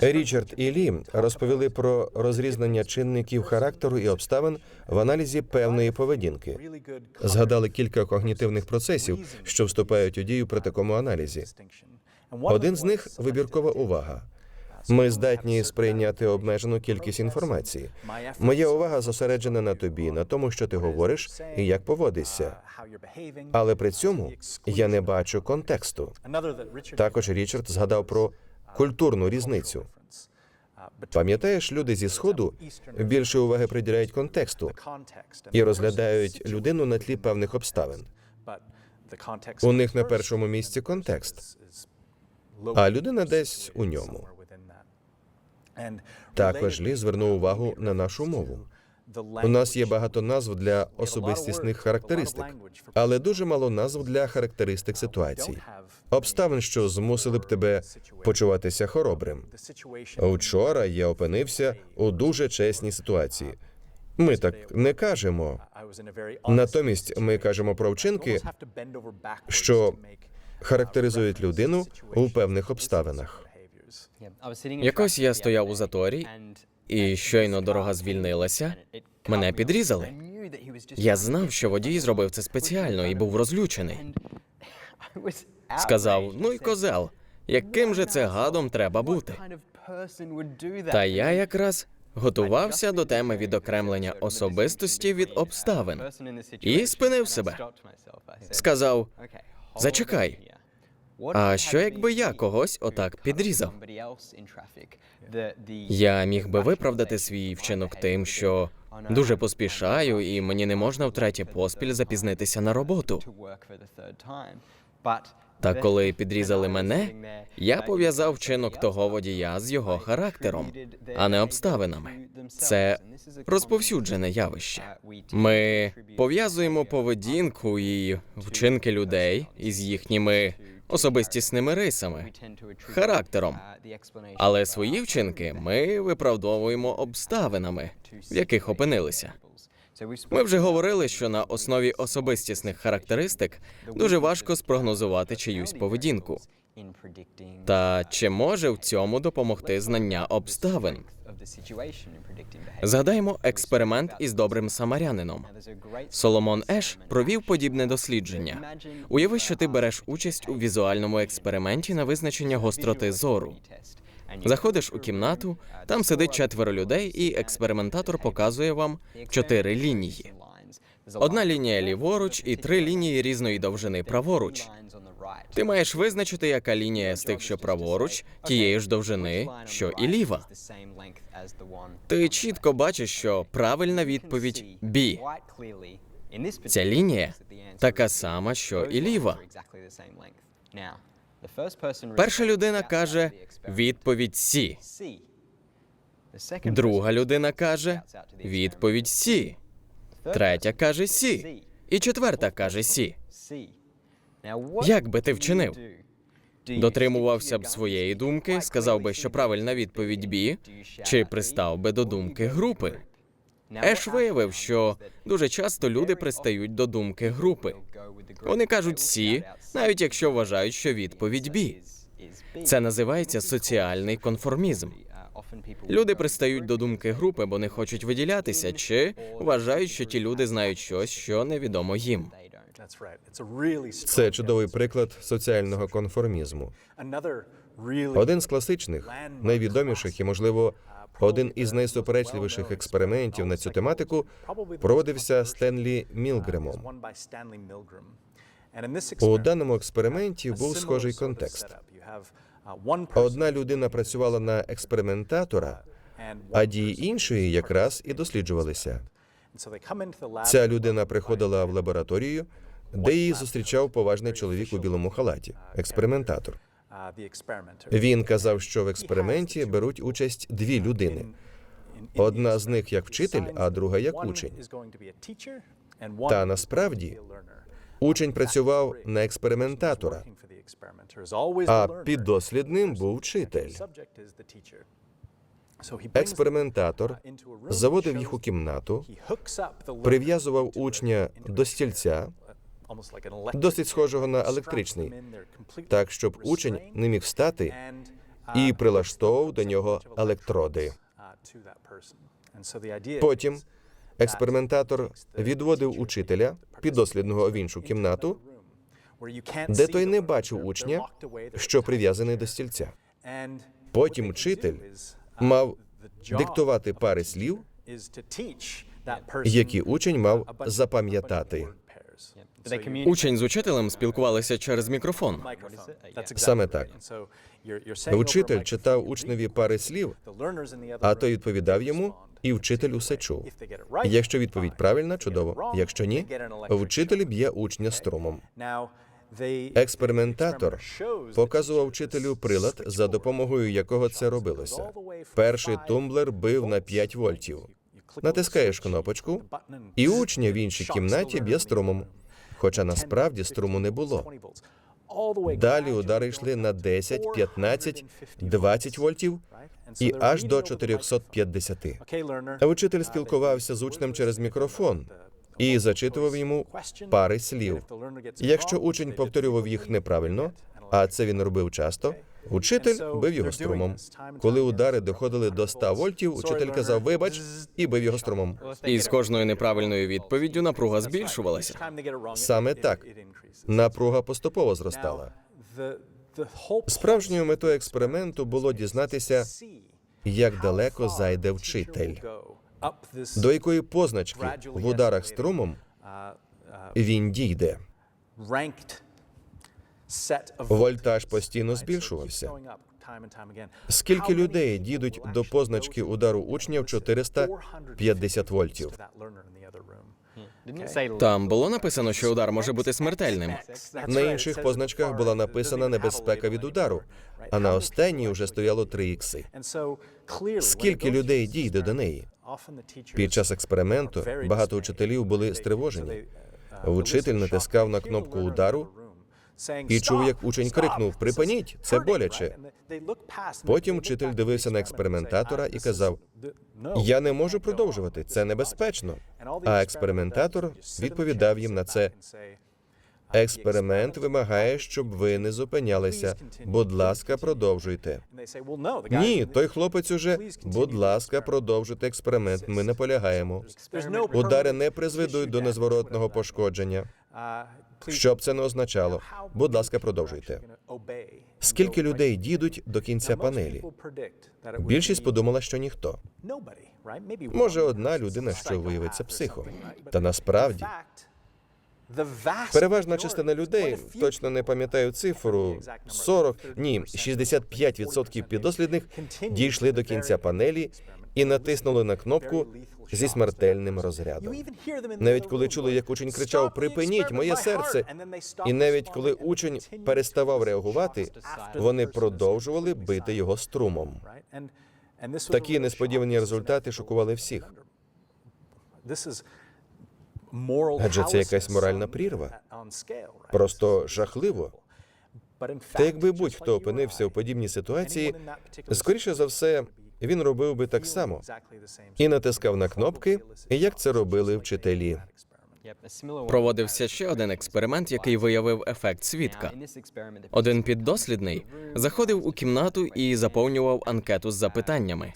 Річард і Лі розповіли про розрізнення чинників характеру і обставин в аналізі певної поведінки. Згадали кілька когнітивних процесів, що вступають у дію при такому аналізі. Один з них вибіркова увага. Ми здатні сприйняти обмежену кількість інформації. Моя увага зосереджена на тобі, на тому, що ти говориш і як поводишся. Але при цьому я не бачу контексту. Також Річард згадав про культурну різницю. Пам'ятаєш, люди зі сходу більше уваги приділяють контексту і розглядають людину на тлі певних обставин. У них на першому місці контекст, а людина десь у ньому. Також Лі звернув увагу на нашу мову. У нас є багато назв для особистісних характеристик, але дуже мало назв для характеристик ситуацій, обставин, що змусили б тебе почуватися хоробрим. Учора я опинився у дуже чесній ситуації. Ми так не кажемо. Натомість ми кажемо про вчинки, що характеризують людину у певних обставинах. Якось я стояв у заторі, і щойно дорога звільнилася, мене підрізали. Я знав, що водій зробив це спеціально і був розлючений. Сказав: ну й козел, яким же це гадом треба бути? Та я якраз готувався до теми відокремлення особистості від обставин і спинив себе. Сказав: зачекай. А що якби я когось отак підрізав? Я міг би виправдати свій вчинок тим, що дуже поспішаю, і мені не можна втретє поспіль запізнитися на роботу. Та коли підрізали мене, я пов'язав вчинок того водія з його характером, а не обставинами. Це розповсюджене явище. Ми пов'язуємо поведінку і вчинки людей із їхніми особистісними рисами, характером. Але свої вчинки ми виправдовуємо обставинами, в яких опинилися. Ми вже говорили, що на основі особистісних характеристик дуже важко спрогнозувати чиюсь поведінку. Та чи може в цьому допомогти знання обставин? Згадаймо експеримент із добрим самарянином. Соломон Еш провів подібне дослідження. Уяви, що ти береш участь у візуальному експерименті на визначення гостроти зору. Заходиш у кімнату, там сидить четверо людей, і експериментатор показує вам чотири лінії. Одна лінія ліворуч і три лінії різної довжини праворуч. Ти маєш визначити, яка лінія з тих, що праворуч, тієї ж довжини, що і ліва. Ти чітко бачиш, що правильна відповідь B. Ця лінія така сама, що і ліва. Перша людина каже відповідь C. Друга людина каже відповідь C. Третя каже C. І четверта каже C. Як би ти вчинив? Дотримувався б своєї думки, сказав би, що правильна відповідь B, чи пристав би до думки групи. Еш виявив, що дуже часто люди пристають до думки групи. Вони кажуть «сі», навіть якщо вважають, що відповідь «бі». Це називається соціальний конформізм. Люди пристають до думки групи, бо не хочуть виділятися, чи вважають, що ті люди знають щось, що невідомо їм. Це чудовий приклад соціального конформізму. Один з класичних, найвідоміших і, можливо, один із найсуперечливіших експериментів на цю тематику проводився Стенлі Мілгремом. У даному експерименті був схожий контекст. Одна людина працювала на експериментатора, а дії іншої якраз і досліджувалися. Ця людина приходила в лабораторію, де її зустрічав поважний чоловік у білому халаті, експериментатор. Він казав, що в експерименті беруть участь дві людини. Одна з них як вчитель, а друга як учень. Та насправді учень працював на експериментатора, а піддослідним був вчитель. Експериментатор заводив їх у кімнату, прив'язував учня до стільця, досить схожого на електричний, так щоб учень не міг встати і прилаштовував до нього електроди. Потім експериментатор відводив учителя піддослідного в іншу кімнату, де той не бачив учня, що прив'язаний до стільця. Потім вчитель мав диктувати пари слів, які учень мав запам'ятати. Учень з учителем спілкувалися через мікрофон. Саме так. Учитель читав учневі пари слів, а той відповідав йому, і вчитель усе чув. Якщо відповідь правильна, чудово. Якщо ні, вчитель б'є учня струмом. Експериментатор показував вчителю прилад, за допомогою якого це робилося. Перший тумблер бив на 5 вольтів. Натискаєш кнопочку, і учня в іншій кімнаті б'є струмом. Хоча насправді струму не було. Далі удари йшли на 10, 15, 20 вольтів і аж до 450. А Учитель спілкувався з учнем через мікрофон і зачитував йому пари слів. Якщо учень повторював їх неправильно, а це він робив часто, учитель бив його струмом. Коли удари доходили до 100 вольтів, учитель казав «вибач» і бив його струмом. І з кожною неправильною відповіддю напруга збільшувалася. Саме так. Напруга поступово зростала. Справжньою метою експерименту було дізнатися, як далеко зайде вчитель, до якої позначки в ударах струмом він дійде. Вольтаж постійно збільшувався. Скільки людей дійдуть до позначки удару учня в 450 вольтів? Там було написано, що удар може бути смертельним. На інших позначках була написана небезпека від удару, а на останній вже стояло 3 ікси. Скільки людей дійде до неї? Під час експерименту багато учителів були стривожені. Учитель натискав на кнопку удару і чув, як учень крикнув Припиніть, це боляче. Потім вчитель дивився на експериментатора і казав: Я не можу продовжувати, це небезпечно. А експериментатор відповідав їм на це. Експеримент вимагає, щоб ви не зупинялися. Будь ласка, продовжуйте. Ні, той хлопець уже. Будь ласка, продовжуйте експеримент. Ми наполягаємо. Удари не призведуть до незворотного пошкодження. Що б це не означало? Будь ласка, продовжуйте. Скільки людей дійдуть до кінця панелі? Більшість подумала, що ніхто. Може, одна людина, що виявиться психом. Та насправді переважна частина людей, точно не пам'ятаю цифру, 40, ні, 65% піддослідних дійшли до кінця панелі і натиснули на кнопку зі смертельним розрядом. Навіть коли чули, як учень кричав Припиніть моє серце, і навіть коли учень переставав реагувати, вони продовжували бити його струмом. Такі несподівані результати шокували всіх. Адже це якась моральна прірва. Просто жахливо. Та якби будь-хто опинився у подібній ситуації, скоріше за все, він робив би так само і натискав на кнопки, як це робили вчителі. Проводився ще один експеримент, який виявив ефект свідка. Один піддослідний заходив у кімнату і заповнював анкету з запитаннями.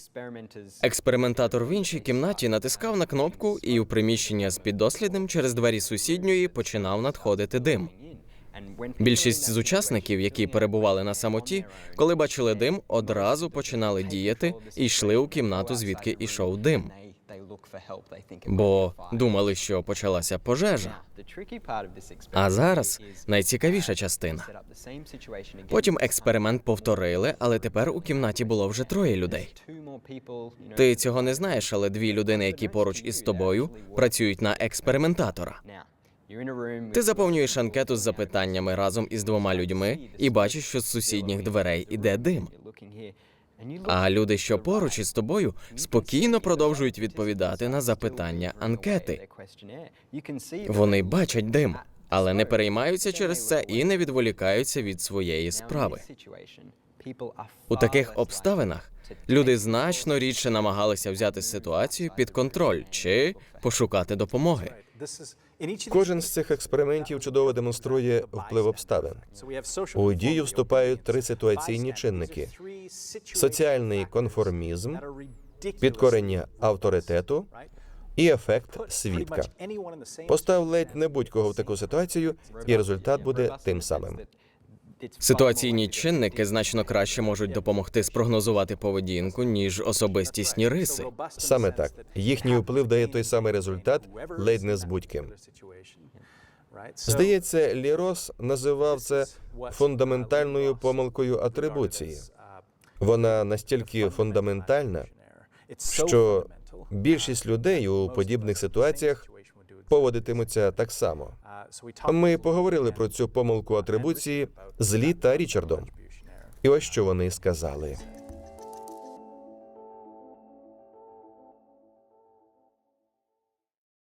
Експериментатор в іншій кімнаті натискав на кнопку, і у приміщення з піддослідним через двері сусідньої починав надходити дим. Більшість з учасників, які перебували на самоті, коли бачили дим, одразу починали діяти і йшли у кімнату, звідки ішов дим, бо думали, що почалася пожежа. А зараз найцікавіша частина. Потім експеримент повторили, але тепер у кімнаті було вже троє людей. Ти цього не знаєш, але дві людини, які поруч із тобою, працюють на експериментатора. Ти заповнюєш анкету з запитаннями разом із двома людьми і бачиш, що з сусідніх дверей іде дим. А люди, що поруч із тобою, спокійно продовжують відповідати на запитання анкети. Вони бачать дим, але не переймаються через це і не відволікаються від своєї справи. У таких обставинах люди значно рідше намагалися взяти ситуацію під контроль чи пошукати допомоги. Кожен з цих експериментів чудово демонструє вплив обставин. У дію вступають три ситуаційні чинники: соціальний конформізм, підкорення авторитету і ефект свідка. Постав ледь не будь-кого в таку ситуацію, і результат буде тим самим. Ситуаційні чинники значно краще можуть допомогти спрогнозувати поведінку, ніж особистісні риси. Саме так їхній вплив дає той самий результат, ледь не з будь-ким. Здається, Лірос називав це фундаментальною помилкою атрибуції. Вона настільки фундаментальна, що більшість людей у подібних ситуаціях поводитимуться так само. Ми поговорили про цю помилку атрибуції з Лі та Річардом. І ось що вони сказали.